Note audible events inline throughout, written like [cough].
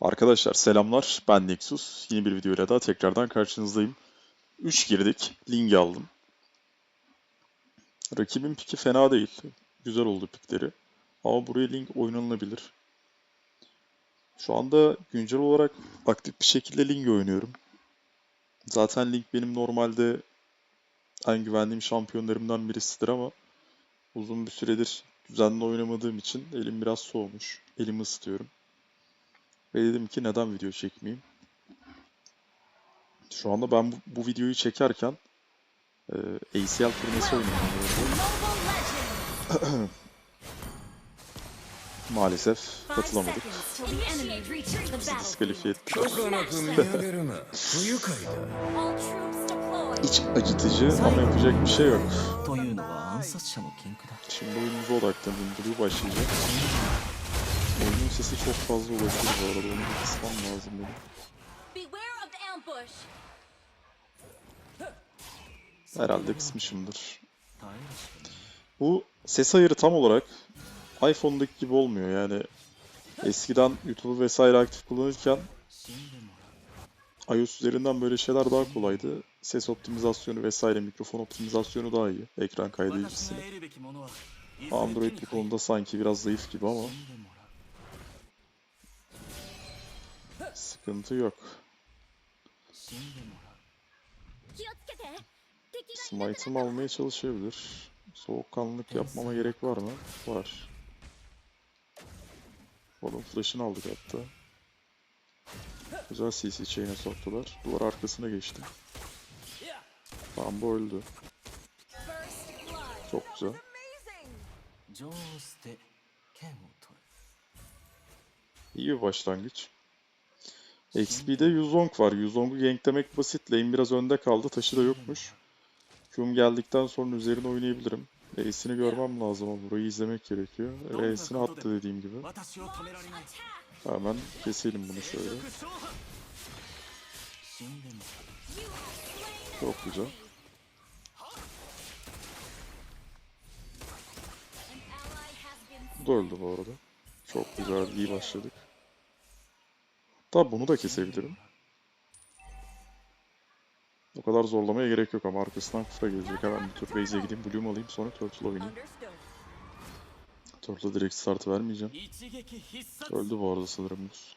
Arkadaşlar selamlar. Ben Nexus. Yeni bir videoyla daha tekrardan karşınızdayım. 3 girdik. Ling aldım. Rakibin piki fena değil. Güzel oldu pikleri. Ama buraya Ling oynanılabilir. Şu anda güncel olarak aktif bir şekilde Ling oynuyorum. Zaten Ling benim normalde en güvendiğim şampiyonlarımdan birisidir ama uzun bir süredir düzenli oynamadığım için elim biraz soğumuş. Elimi ısıtıyorum. Ve dedim ki neden video çekmeyeyim? Şu anda ben bu, bu videoyu çekerken e, ACL turnesi oynuyorum. [clears throat] Maalesef katılamadık. Diskalifiye ettiler. İç acıtıcı ama yapacak bir şey yok. Şimdi oyunumuza odaklanın. Blue başlayacak. Oyunun sesi çok fazla ulaşıyor bu arada. Onu kısmam lazım benim. Herhalde kısmışımdır. Bu ses ayarı tam olarak iPhone'daki gibi olmuyor yani. Eskiden YouTube vesaire aktif kullanırken iOS üzerinden böyle şeyler daha kolaydı. Ses optimizasyonu vesaire mikrofon optimizasyonu daha iyi ekran kaydedicisini. Android bu konuda sanki biraz zayıf gibi ama Sıkıntı yok. Smite'ım almaya çalışabilir. Soğukkanlılık yapmama gerek var mı? Var. Onun flash'ını aldık hatta. Güzel CC chain'e soktular. Duvar arkasına geçti. Bambo öldü. Çok güzel. İyi bir başlangıç. XP'de Yuzong var. Yuzong'u ganklemek basit. Lane biraz önde kaldı. Taşı da yokmuş. Q'm geldikten sonra üzerine oynayabilirim. E'sini görmem lazım ama burayı izlemek gerekiyor. E'sini attı dediğim gibi. Hemen keselim bunu şöyle. Çok güzel. Bu da öldü bu arada. Çok güzel iyi başladık. Hatta bunu da kesebilirim. O kadar zorlamaya gerek yok ama arkasından kufra gelecek. Hemen bir tur base'e gideyim, Bloom alayım sonra Turtle oynayayım. Turtle'a direkt start vermeyeceğim. Öldü bu arada sanırım Lux.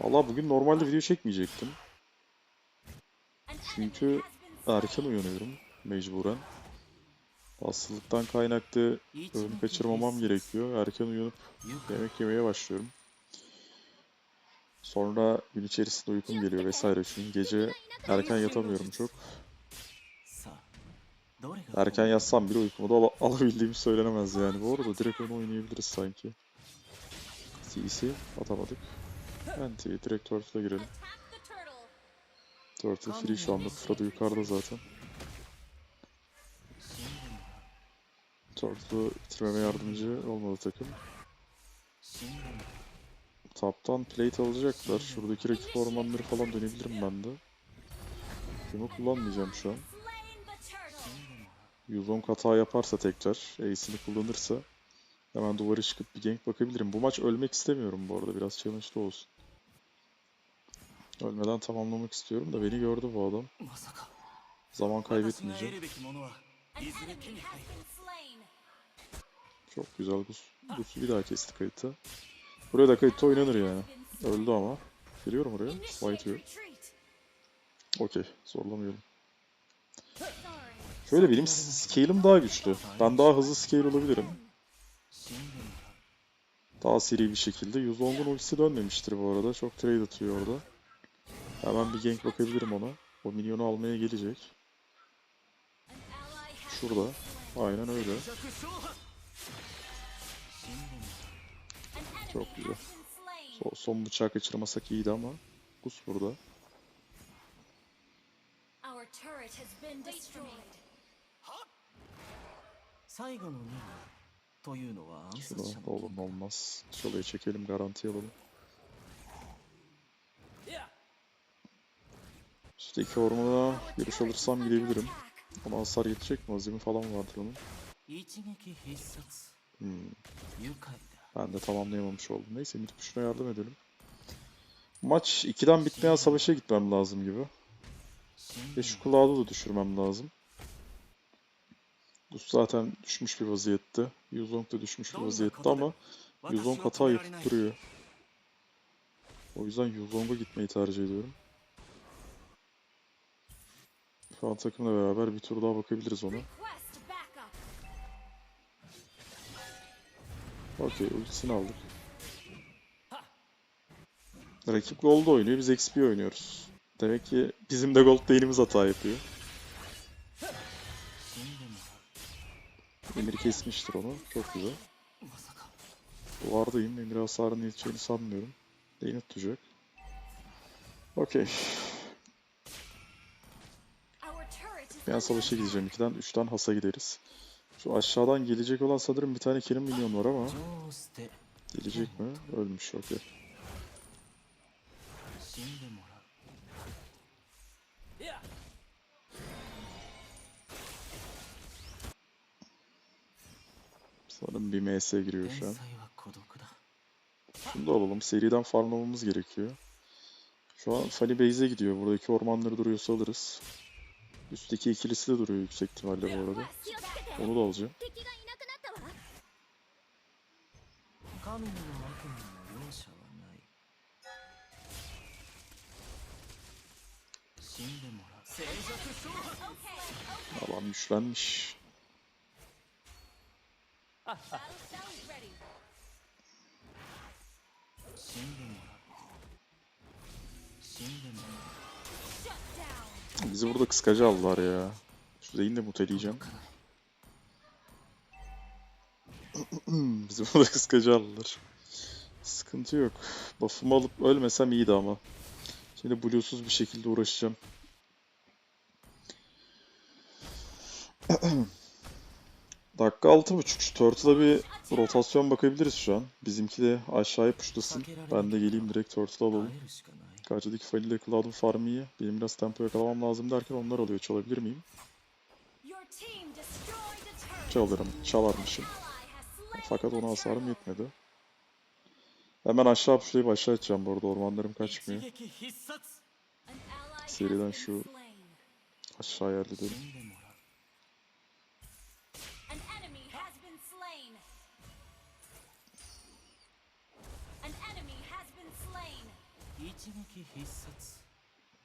Valla bugün normalde video çekmeyecektim. Çünkü erken uyanıyorum mecburen. Hastalıktan kaynaklı ölüm kaçırmamam gerekiyor. Erken uyanıp yemek yemeye başlıyorum. Sonra gün içerisinde uykum geliyor vesaire. Çünkü gece erken yatamıyorum çok. Erken yatsam bile uykumu da al alabildiğim söylenemez yani. Bu arada direkt onu oynayabiliriz sanki. TC atamadık. Anti direkt Turtle'a girelim. Turtle free şu anda. Frodo yukarıda zaten. Turtle'u bitirmeme yardımcı olmadı takım. Taptan plate alacaklar. Şuradaki rakip ormanları falan dönebilirim ben de. Bunu kullanmayacağım şu an. Yuzong hata yaparsa tekrar, ace'ini kullanırsa hemen duvara çıkıp bir gank bakabilirim. Bu maç ölmek istemiyorum bu arada. Biraz challenge'lı olsun. Ölmeden tamamlamak istiyorum da beni gördü bu adam. Zaman kaybetmeyeceğim. Çok güzel. Bu, bu bir daha kesti kayıtı. Buraya da kayıtta oynanır yani. Öldü ama. Geliyorum oraya. White yok. Okey. Zorlamayalım. Şöyle benim scale'im daha güçlü. Ben daha hızlı scale olabilirim. Daha seri bir şekilde. 110'un ultisi dönmemiştir bu arada. Çok trade atıyor orada. Hemen bir gank bakabilirim ona. O minyonu almaya gelecek. Şurada. Aynen öyle. Çok güzel. So, son bıçağı kaçırmasak iyiydi ama. Kus burada. Şuna oğlum olmaz. Solayı çekelim garanti alalım. İşte iki ormana yarış alırsam gidebilirim. Ama hasar yetecek mi? Azimi falan vardır onun. Hmm. Ben de tamamlayamamış oldum. Neyse Mirik şuna yardım edelim. Maç 2'den bitmeyen savaşa gitmem lazım gibi. Ve şu Cloud'u da düşürmem lazım. Bu zaten düşmüş bir vaziyette. Yuzong da düşmüş bir vaziyette ama Yuzong hata yapıp duruyor. O yüzden Yuzong'a gitmeyi tercih ediyorum. Şu an takımla beraber bir tur daha bakabiliriz ona. Okey ultisini aldık. Rakip gold oynuyor biz XP oynuyoruz. Demek ki bizim de gold değilimiz hata yapıyor. Emir kesmiştir onu. Çok güzel. Duvardayım. Emir hasarını yeteceğini sanmıyorum. Değini tutacak. Okey. Ben savaşa gideceğim. 2'den 3'ten hasa gideriz. Şu aşağıdan gelecek olan sanırım bir tane kelim minyon var ama. Gelecek mi? Ölmüş okey. Sanırım bir MS giriyor şu an. Şunu da alalım. Seriden farmlamamız gerekiyor. Şu an Fali Base'e gidiyor. Buradaki ormanları duruyorsa alırız. Üstteki ikilisi de duruyor yüksek ihtimalle bu arada. Onu da alacağım. Adam güçlenmiş. Bizi burada kıskacı aldılar ya. Şu Zeyn'i de muteleyeceğim. Hmm, bizim burada kıskacı aldılar. Sıkıntı yok. Buff'ımı alıp ölmesem iyiydi ama. Şimdi bluesuz bir şekilde uğraşacağım. [clears throat] Dakika 6.5 şu Turtle'a bir rotasyon bakabiliriz şu an. Bizimki de aşağıya puşlasın. Ben de geleyim direkt Turtle'a alalım. Karşıdaki Fali ile Cloud'un farmı iyi. Benim biraz tempo yakalamam lazım derken onlar alıyor. Çalabilir miyim? Çalırım. Çalarmışım. Fakat ona hasarım yetmedi. Hemen aşağı puşlayıp aşağı edeceğim bu arada ormanlarım kaçmıyor. Seriden şu aşağıya halledelim.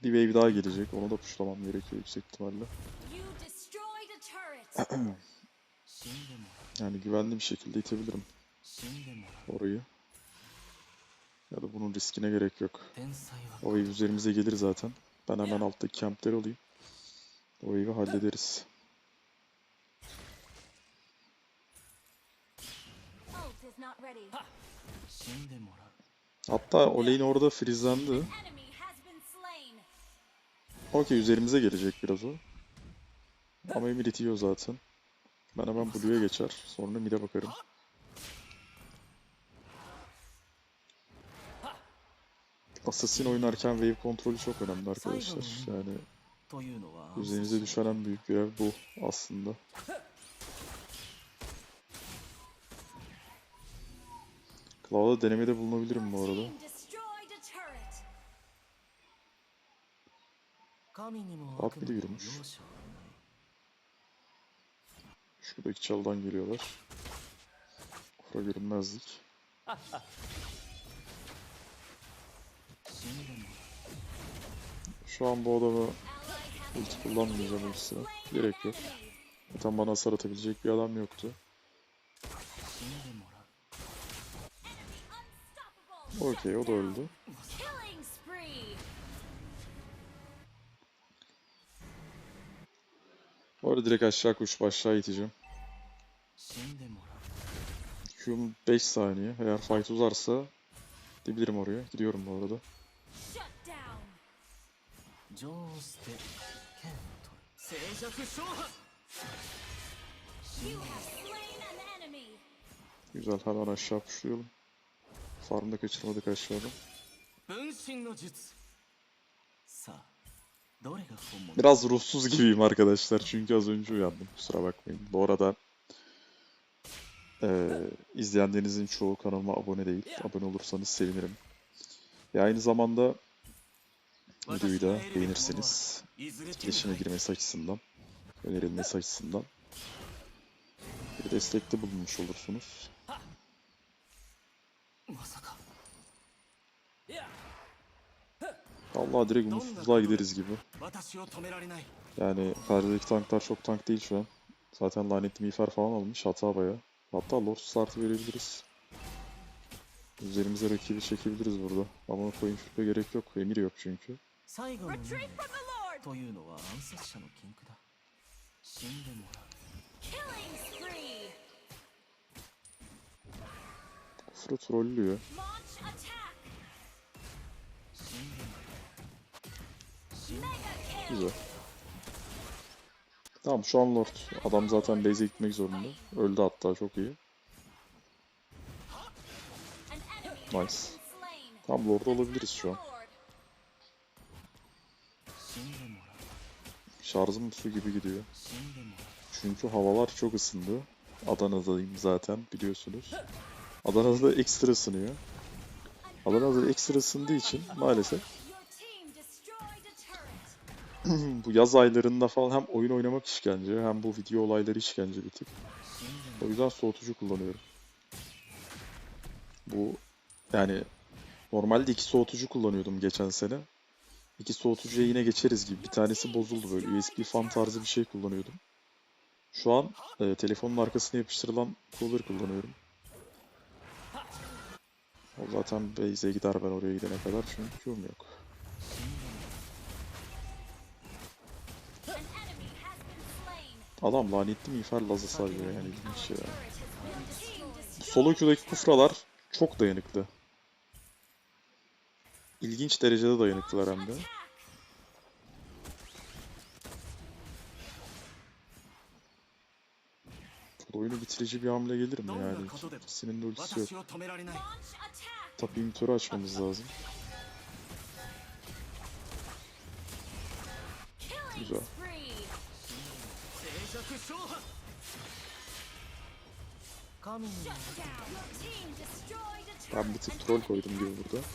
Bir daha gelecek. Onu da puşlamam gerekiyor yüksek ihtimalle. [clears throat] Yani güvenli bir şekilde itebilirim orayı. Ya da bunun riskine gerek yok. O ev üzerimize gelir zaten. Ben hemen alttaki kempleri alayım. O evi hallederiz. Hatta Olein orada frizlendi. Okey üzerimize gelecek biraz o. Ama Emir itiyor zaten. Ben hemen Blue'ya geçer. Sonra mid'e bakarım. Assassin oynarken wave kontrolü çok önemli arkadaşlar. Yani üzerinize düşen en büyük görev bu aslında. Cloud'a denemede bulunabilirim bu arada. Up bir de yürümüş. Şuradaki çaldan geliyorlar. Kura görünmezlik. Şu an bu adamı ulti kullanmayacağım ekstra. Gerek yok. Tam bana hasar atabilecek bir adam yoktu. Okey o da öldü. Bu direkt aşağı kuş aşağı iteceğim. Q'm 5 saniye. Eğer fight uzarsa gidebilirim oraya. Gidiyorum bu arada. Güzel hemen aşağı puşlayalım. Farmda kaçırmadık aşağıda. Biraz ruhsuz gibiyim arkadaşlar çünkü az önce uyandım kusura bakmayın. Bu arada ee, izleyenlerinizin çoğu kanalıma abone değil. Abone olursanız sevinirim. Ve aynı zamanda videoyu da beğenirseniz etkileşime girmesi açısından, önerilmesi açısından bir destekte bulunmuş olursunuz. Allah direkt umutsuzluğa gideriz gibi. Yani perdedeki tanklar çok tank değil şu an. Zaten lanetli miğfer falan almış hata baya. Hatta Lord Start'ı verebiliriz. Üzerimize rakibi çekebiliriz burada. Ama coin flip'e gerek yok. Emir yok çünkü. Kufra trollüyor. Güzel. Tamam şu an Lord. Adam zaten base'e gitmek zorunda. Öldü hatta çok iyi. Nice. Tam Lord'u alabiliriz şu an. Şarjım su gibi gidiyor. Çünkü havalar çok ısındı. Adana'dayım zaten biliyorsunuz. Adana'da ekstra ısınıyor. Adana'da ekstra ısındığı için maalesef [clears throat] bu yaz aylarında falan hem oyun oynamak işkence hem bu video olayları işkence bir tık. O yüzden soğutucu kullanıyorum. Bu yani normalde iki soğutucu kullanıyordum geçen sene. İki soğutucuya yine geçeriz gibi. Bir tanesi bozuldu böyle USB fan tarzı bir şey kullanıyordum. Şu an e, telefonun arkasına yapıştırılan cooler kullanıyorum. O zaten base'e gider ben oraya gidene kadar çünkü yok. Adam lanetli miğfer lazı sarıyor yani ilginç ya. Bu solo queue'daki kufralar çok dayanıklı. İlginç derecede dayanıklılar hem de. Oyunu bitirici bir hamle gelir mi yani? Senin de ultisi yok. Tapi imitörü açmamız lazım. Güzel. Ben bir tık troll koydum gibi burada.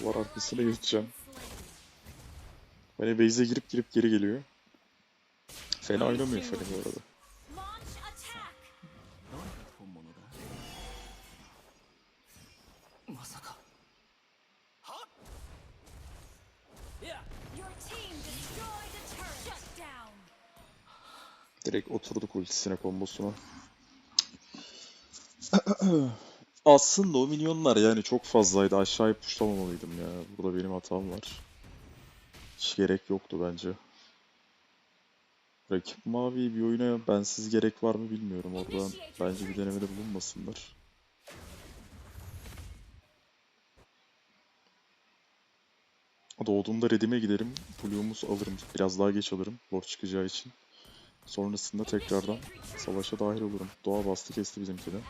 Duvar arkasına yürüteceğim. Hani base'e girip girip geri geliyor. Fena oynamıyor Fena bu arada. Direkt oturduk ultisine kombosuna. [clears throat] Aslında o minyonlar yani çok fazlaydı. Aşağıya puşlamamalıydım ya. Burada benim hatam var. Hiç gerek yoktu bence. Rakip mavi bir oyuna bensiz gerek var mı bilmiyorum. Oradan bence bir denemede bulunmasınlar. Doğduğunda redime giderim. Blue'umuz alırım. Biraz daha geç alırım. Lord çıkacağı için. Sonrasında tekrardan savaşa dahil olurum. Doğa bastı kesti bizimkini.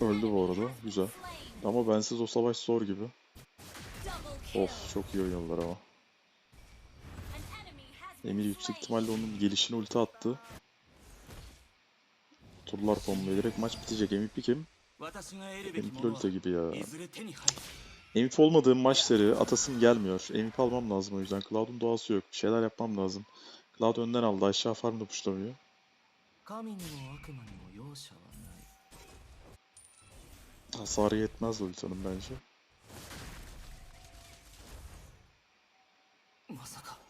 Öldü bu arada. Güzel. Ama bensiz o savaş zor gibi. Of çok iyi oynadılar ama. Emir yüksek ihtimalle onun gelişini ulti attı. Turlar kombo ederek maç bitecek. MVP kim? MVP ulti gibi ya. MVP olmadığım maçları atasım gelmiyor. MVP almam lazım o yüzden. Cloud'un doğası yok. Bir şeyler yapmam lazım. Cloud önden aldı. Aşağı farm da puşlamıyor. Hasarı yetmez Lolita'nın bence. Masaka.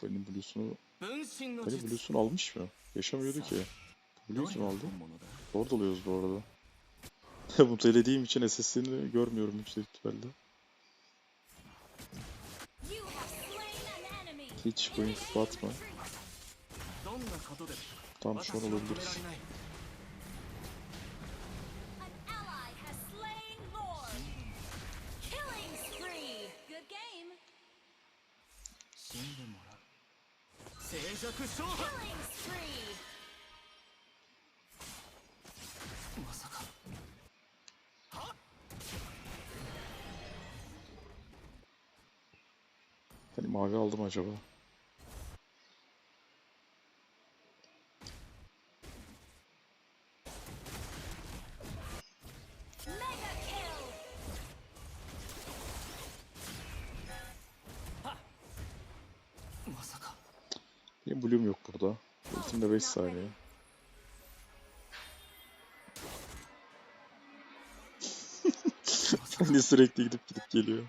Kafenin Blues'unu... Kafenin Blues'unu almış mı? Yaşamıyordu ki. Blues'unu aldı. Lord oluyoruz bu arada. [laughs] bu telediğim için SS'ini görmüyorum yüksek ihtimalle. Hiç bu batma. Tam şu an olabiliriz. まさか Hani mavi aldım acaba? Benim Bloom yok burada. Ultim de 5 saniye. [laughs] Hani sürekli gidip gidip geliyor.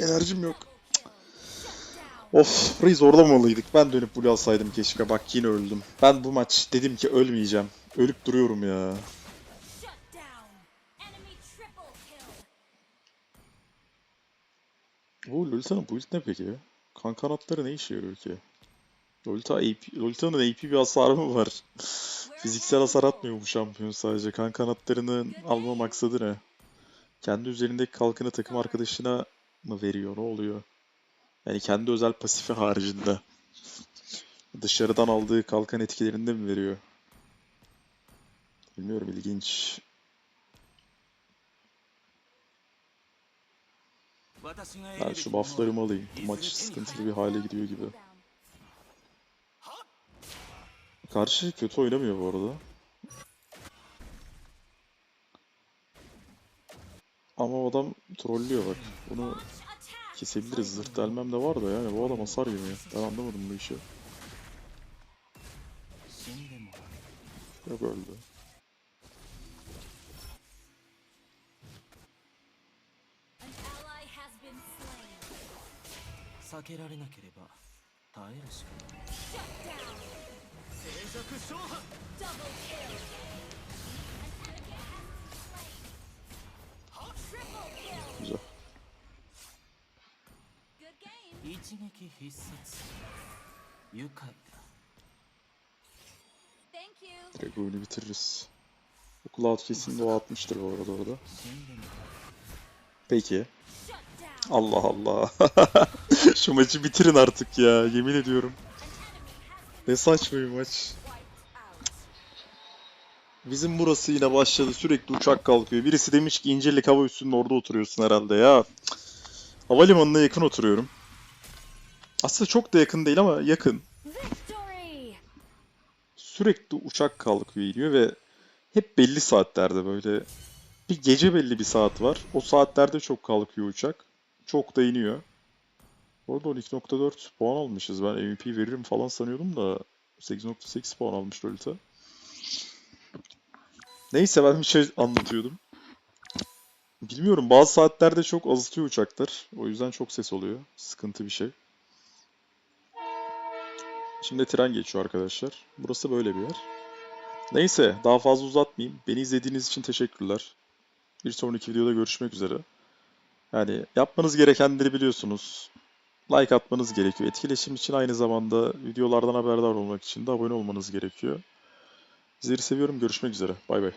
Enerjim yok. Of, mı olaydık? Ben dönüp Blue alsaydım keşke. Bak yine öldüm. Ben bu maç dedim ki ölmeyeceğim. Ölüp duruyorum ya. Bu Lolita'nın build ne peki? Kan kanatları ne işe yarıyor ki? Lolita AP, Lolita'nın AP bir hasarı mı var? [laughs] Fiziksel hasar atmıyor bu şampiyon sadece. Kan kanatlarını alma maksadı ne? Kendi üzerindeki kalkanı takım arkadaşına mı veriyor? Ne oluyor? Yani kendi özel pasifi haricinde. Dışarıdan aldığı kalkan etkilerinde mi veriyor? Bilmiyorum ilginç. Ben şu bufflarımı alayım. Maç sıkıntılı bir hale gidiyor gibi. Karşı kötü oynamıyor bu arada. Ama adam trollüyor bak. Bunu kesebiliriz. Zırt delmem de var da yani bu adam hasar yemiyor. Ben anlamadım bu işi. Yok öldü. game. 一撃必殺愉快だ Thank you. Direkt oyunu bitiririz. Bu Cloud kesin doğa atmıştır bu arada orada. 死んでもらう Peki. Shut down. Allah Allah. [laughs] Şu maçı bitirin artık ya. Yemin ediyorum. An enemy has Ne saçma bir maç. wiped out. Bizim burası yine başladı. Sürekli uçak kalkıyor. Birisi demiş ki İncirlik hava üssünün orada oturuyorsun herhalde ya. Havalimanına yakın oturuyorum. Aslında çok da yakın değil ama yakın. Sürekli uçak kalkıyor iniyor ve hep belli saatlerde böyle. Bir gece belli bir saat var. O saatlerde çok kalkıyor uçak. Çok da iniyor. Orada 12.4 puan almışız. Ben MVP veririm falan sanıyordum da 8.8 puan almış Lolita. Neyse ben bir şey anlatıyordum. Bilmiyorum bazı saatlerde çok azıtıyor uçaklar. O yüzden çok ses oluyor. Sıkıntı bir şey. Şimdi tren geçiyor arkadaşlar. Burası böyle bir yer. Neyse daha fazla uzatmayayım. Beni izlediğiniz için teşekkürler. Bir sonraki videoda görüşmek üzere. Yani yapmanız gerekenleri biliyorsunuz. Like atmanız gerekiyor. Etkileşim için aynı zamanda videolardan haberdar olmak için de abone olmanız gerekiyor. Sizleri seviyorum. Görüşmek üzere. Bay bay.